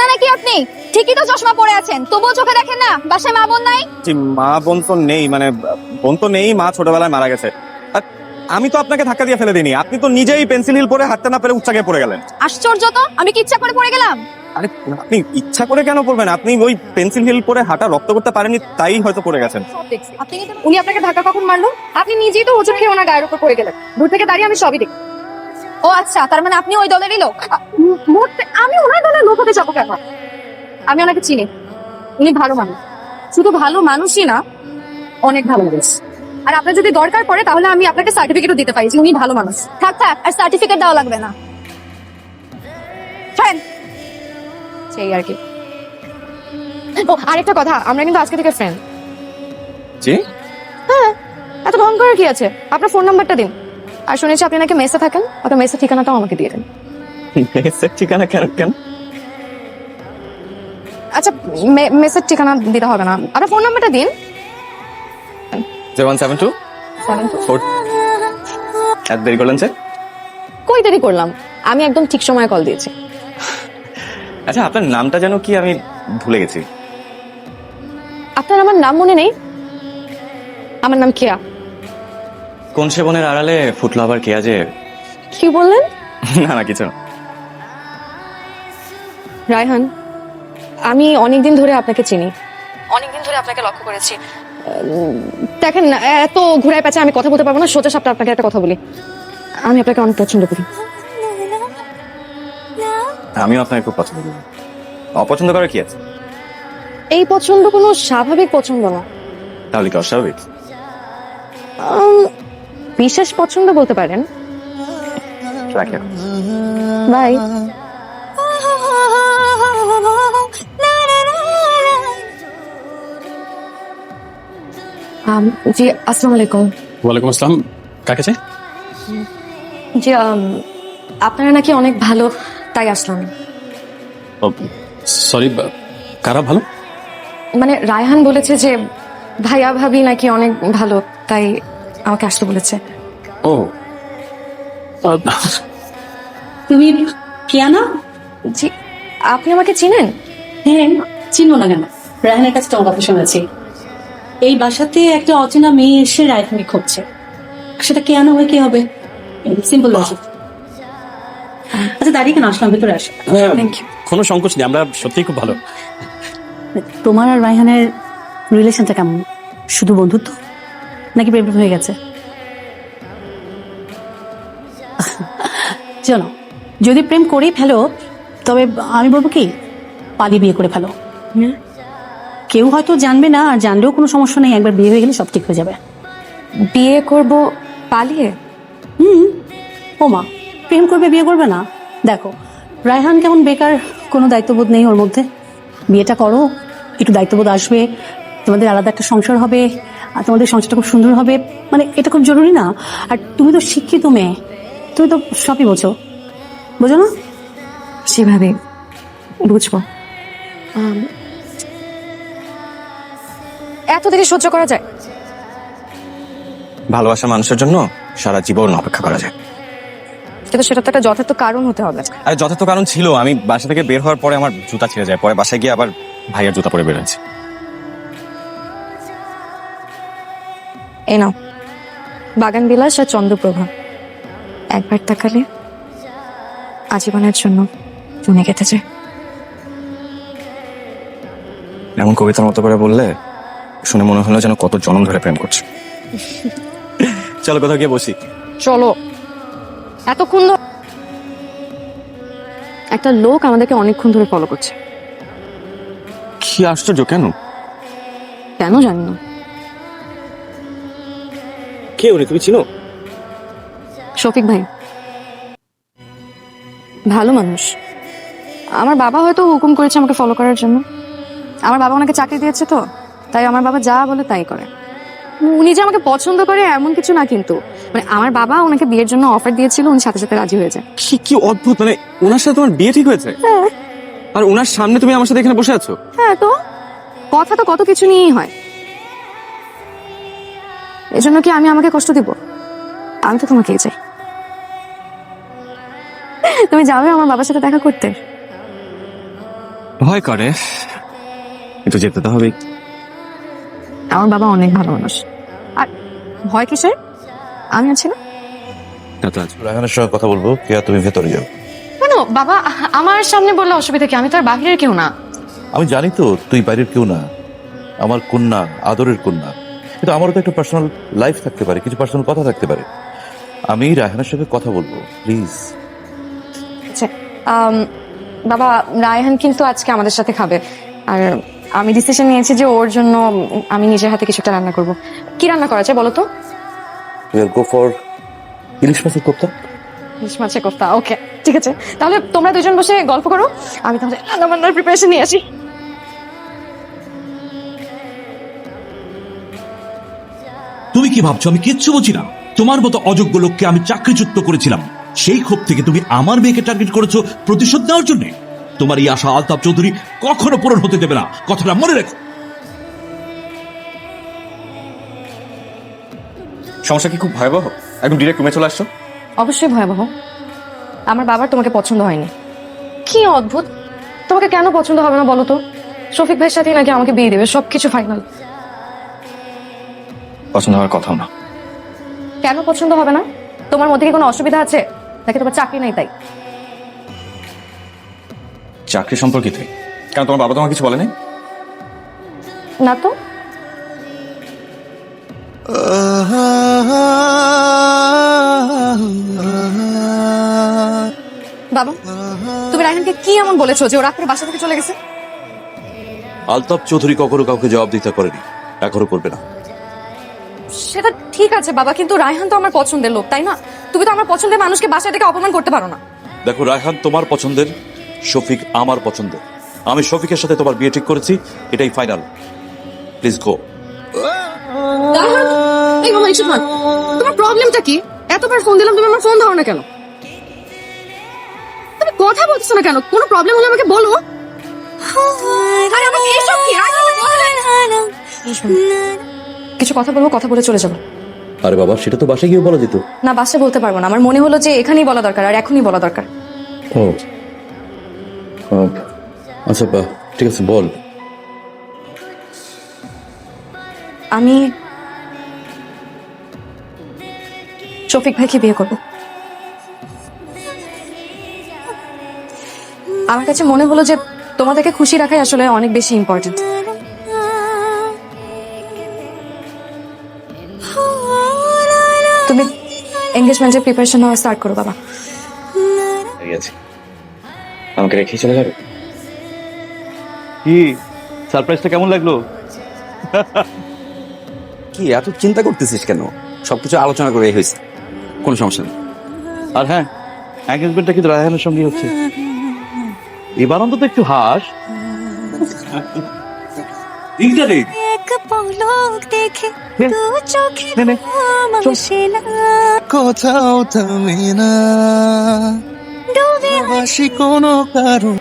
না নাকি আপনি? ঠিকই তো চশমা পরে আছেন। তবুও চোখে দেখেন না বাসায় মা বোন নাই? মা বোন তো নেই মানে বোন তো নেই মা ছোটবেলায় মারা গেছে। আমি তো আপনাকে ধাক্কা দিয়ে ফেলে দিইনি আপনি তো নিজেই পেন্সিল হিল পরে হাঁটতে না পেরে উচ্চাকে পড়ে গেলেন। আশ্চর্য তো আমি কি ইচ্ছা করে পড়ে গেলাম? আরে আপনি ইচ্ছা করে কেন পড়বেন? আপনি ওই পেন্সিল হিল পরে হাঁটা রক্ত করতে পারেননি তাই হয়তো পড়ে গেছেন। আপনি উনি আপনাকে ধাক্কা কখন মারলো? আপনি নিজেই তো ওজন খেয়ে ওনার গায়ের উপর পড়ে গেলেন। দূর থেকে দাঁড়িয়ে আমি সবই দেখি। ও আচ্ছা তার মানে আপনি ওই দলেরই লোক? মোট আমি ওনার দলের লোক হতে যাব কেন? আমি ওনাকে চিনি। উনি ভালো মানুষ। শুধু ভালো মানুষই না অনেক ভালো মানুষ। আর আপনার যদি দরকার পড়ে তাহলে আমি আপনাকে সার্টিফিকেটও দিতে পারি যে উনি ভালো মানুষ। থাক থাক আর সার্টিফিকেট দেওয়া লাগবে না। সেই আর কি। ও আরেকটা কথা আমরা কিন্তু আজকে থেকে ফ্রেন্ড জি? হ্যাঁ এত ভং করার কি আছে? আপনার ফোন নাম্বারটা দিন। আর শুনেছি আপনি নাকি মেসে থাকেন আপনার মেসের ঠিকানাটাও আমাকে দিয়ে দেন। মেসের ঠিকানা কেন কেন? আচ্ছা মে- মেসের ঠিকানা দিতে হবে না। আপনার ফোন নাম্বারটা দিন। সেভেন সেভেন টু ফোর এত দেরি করলেন স্যার কই দেরি করলাম? আমি একদম ঠিক সময়ে কল দিয়েছি। আচ্ছা আপনার নামটা যেন কি আমি ভুলে গেছি। আপনার আমার নাম মনে নেই? আমার নাম কেয়া? কোন সেবনের আড়ালে ফুটলো আবার কেয়া যে? কি বললেন? না না কিছু না। রায়হান আমি অনেকদিন ধরে আপনাকে চিনি। অনেকদিন ধরে আপনাকে লক্ষ্য করেছি। দেখেন না, এত ঘুরায় পেঁচে আমি কথা বলতে পারব না সোজা সাপটা আপনাকে একটা কথা বলি। আমি আপনাকে অনেক পছন্দ করি। আমিও আপনাকে খুব পছন্দ করি। অপছন্দ করার কি আছে? এই পছন্দ কোনো স্বাভাবিক পছন্দ না। তাহলে কি অস্বাভাবিক? বিশেষ পছন্দ বলতে পারেন। রাখি বাই। জি আসসালামু আলাইকুম। ওয়ালাইকুম আসসালাম। কাকে চাই? জি আপনারা নাকি অনেক ভালো তাই আসলাম। সরি কারা ভালো? মানে রায়হান বলেছে যে ভাইয়া ভাবি নাকি অনেক ভালো তাই আমাকে আসতে বলেছে। ও। তুমি কিয়ানা জি আপনি আমাকে চিনেন? হ্যাঁ চিনবো না কেন? রায়হানের কাছে তোমার কথা শুনেছি এই বাসাতে একটা অচেনা মেয়ে এসে রায়হানকে খুঁজছে। সেটা কেয়ানা হয়ে কি হবে? সিম্পল লজিক আচ্ছা দাঁড়িয়ে কেন আসলাম? ভেতরে আসো। Thank you. কোনো সংকোচ নেই আমরা সত্যিই খুব ভালো। তোমার আর রায়হানের রিলেশনটা কেমন? শুধু বন্ধুত্ব? নাকি প্রেম প্রেম হয়ে গেছে? চলো যদি প্রেম করেই ফেলো তবে আমি বলব কি? পালিয়ে বিয়ে করে ফেলো। কেউ হয়তো জানবে না আর জানলেও কোনো সমস্যা নেই একবার বিয়ে হয়ে গেলে সব ঠিক হয়ে যাবে। বিয়ে করব পালিয়ে? হুম। ওমা প্রেম করবে বিয়ে করবে না। দেখো রায়হান কেমন বেকার কোনো দায়িত্ববোধ নেই ওর মধ্যে। বিয়েটা করো একটু দায়িত্ববোধ আসবে তোমাদের আলাদা একটা সংসার হবে আর তোমাদের সংসারটা খুব সুন্দর হবে। মানে এটা খুব জরুরি না। আর তুমি তো শিক্ষিত মেয়ে তুমি তো সবই বোঝো। বোঝো না? সেভাবে বুঝব। এত দেরি সহ্য করা যায়? ভালোবাসা মানুষের জন্য সারা জীবন অপেক্ষা করা যায়। কিন্তু সেটা তো একটা যথার্থ কারণ হতে হবে। আরে যথার্থ কারণ ছিল। আমি বাসা থেকে বের হওয়ার পরে আমার জুতা ছিঁড়ে যায়। পরে বাসায় গিয়ে আবার ভাইয়ের জুতা পরে বের হয়েছে। এই নাও। বাগান বিলাস আর চন্দ্রপ্রভা। একবার তাকালে আজীবনের জন্য চুনে কেটেছে এমন কবিতার মতো করে বললে শুনে মনে হলো যেন কত জনম ধরে প্রেম করছে। চলো কোথাও গিয়ে বসি। চলো। এতক্ষণ একটা লোক আমাদেরকে অনেকক্ষণ ধরে ফলো করছে। কি আশ্চর্য কেন? কেন জানি না। কে উনি তুমি চিনো? শফিক ভাই। ভালো মানুষ। আমার বাবা হয়তো হুকুম করেছে আমাকে ফলো করার জন্য। আমার বাবা ওনাকে চাকরি দিয়েছে তো। তাই আমার বাবা যা বলে তাই করে। উনি যে আমাকে পছন্দ করে এমন কিছু না কিন্তু। মানে আমার বাবা ওনাকে বিয়ের জন্য অফার দিয়েছিল উনি সাথে সাথে রাজি হয়ে যায়। কি কি অদ্ভুত মানে ওনার সাথে তোমার বিয়ে ঠিক হয়েছে? আর ওনার সামনে তুমি আমার সাথে এখানে বসে আছো? হ্যাঁ তো? কথা তো কত কিছু নিয়েই হয়। এজন্য কি আমি আমাকে কষ্ট দিব? আমি তো তোমাকেই চাই। তুমি যাবে আমার বাবার সাথে দেখা করতে? ভয় করে। কিন্তু যেতে তো হবেই। আমার বাবা অনেক ভালো মানুষ। আর ভয় কিসের? আমি আছি না। তা রায়হানের সঙ্গে কথা বলব কেয়া তুমি ভেতরে যাও। কেন? বাবা আমার সামনে বললে অসুবিধা কি? আমি তো আর বাহিরের কেউ না। আমি জানি তো তুই বাইরের কেউ না। আমার কন্যা আদরের কন্যা। কিন্তু আমারও তো একটা পার্সোনাল লাইফ থাকতে পারে কিছু পার্সোনাল কথা থাকতে পারে। আমি রায়হানের সঙ্গে কথা বলব প্লিজ আচ্ছা আম, বাবা রায়হান কিন্তু আজকে আমাদের সাথে খাবে। আর আমি ডিসিশন নিয়েছি যে ওর জন্য আমি নিজের হাতে কিছুটা রান্না করব। কি রান্না করা যায় বলো তো? উইল গো ফর ইলিশ মাছের কোপ্তা। ইলিশ মাছের কোফতা ওকে ঠিক আছে। তাহলে তোমরা দুজন বসে গল্প করো আমি তাহলে রান্না বান্নার প্রিপারেশন নিয়ে আসি। তুমি কি ভাবছ? আমি কিচ্ছু বুঝি না। তোমার মতো অযোগ্য লোককে আমি চাকরিচ্যুত করেছিলাম। সেই ক্ষোভ থেকে তুমি আমার মেয়েকে টার্গেট করেছ প্রতিশোধ নেওয়ার জন্য। তোমার এই আশা আলতাফ চৌধুরী কখনো পূরণ হতে দেবে না। কথাটা মনে রেখো। সমস্যা কি খুব ভয়াবহ? একদম ডিরেক্ট রুমে চলে আসছো? অবশ্যই ভয়াবহ। আমার বাবার তোমাকে পছন্দ হয়নি। কি অদ্ভুত! তোমাকে কেন পছন্দ হবে না বলো তো? শফিক ভাইয়ের সাথে নাকি আমাকে বিয়ে দেবে সবকিছু ফাইনাল পছন্দ হওয়ার কথাও না। কেন পছন্দ হবে না? তোমার মধ্যে কি কোনো অসুবিধা আছে? নাকি তোমার চাকরি নাই তাই? চাকরি সম্পর্কিতই কারণ তোমার বাবা তোমার কিছু বলেনি? না তো। বাবা তুমি রায়হানকে কি এমন বলেছ যে ওরা রাত বাসা থেকে চলে গেছে? আলতাফ চৌধুরী কখনো কাউকে জবাব দিতে করেনি এখনও করবে না। সেটা ঠিক আছে বাবা কিন্তু রায়হান তো আমার পছন্দের লোক তাই না? তুমি তো আমার পছন্দের মানুষকে বাসায় থেকে অপমান করতে পারো না। দেখো রায়হান তোমার পছন্দের শফিক আমার পছন্দ। আমি শফিকের সাথে তোমার বিয়ে ঠিক করেছি এটাই ফাইনাল। প্লিজ গো এই মামা ইসব তোমার প্রবলেমটা কি? এতবার ফোন দিলাম তুমি আমার ফোন ধরো না কেন? তুমি কথা বলছো না কেন? কোনো প্রবলেম হলে আমাকে বলো। আরে আমাকে এসব কি? কিছু কথা বলব কথা বলে চলে যাব। আরে বাবা সেটা তো বাসায় গিয়ে বলা যেত। না বাসে বলতে পারব না। আমার মনে হলো যে এখানেই বলা দরকার আর এখনই বলা দরকার। ও। আচ্ছা বা ঠিক আছে বল। আমি শফিক ভাইকে বিয়ে করব। আমার কাছে মনে হলো যে তোমাদেরকে খুশি রাখাই আসলে অনেক বেশি ইম্পর্টেন্ট তুমি এঙ্গেজমেন্টের প্রিপারেশন স্টার্ট করো বাবা। ঠিক আছে আমাকে রেখেই চলে যাবে। কি? সারপ্রাইজটা কেমন লাগল? কি এত চিন্তা করতেছিস কেন? সবকিছু আলোচনা করে হয়েছে। কোনো সমস্যা নেই। আর হ্যাঁ এঙ্গেজমেন্টটা কিন্তু রায়হানের সঙ্গে হচ্ছে। এবার অন্তত একটু হাস। দেখে কোথাও থামে না। হাসি কোনো কারণ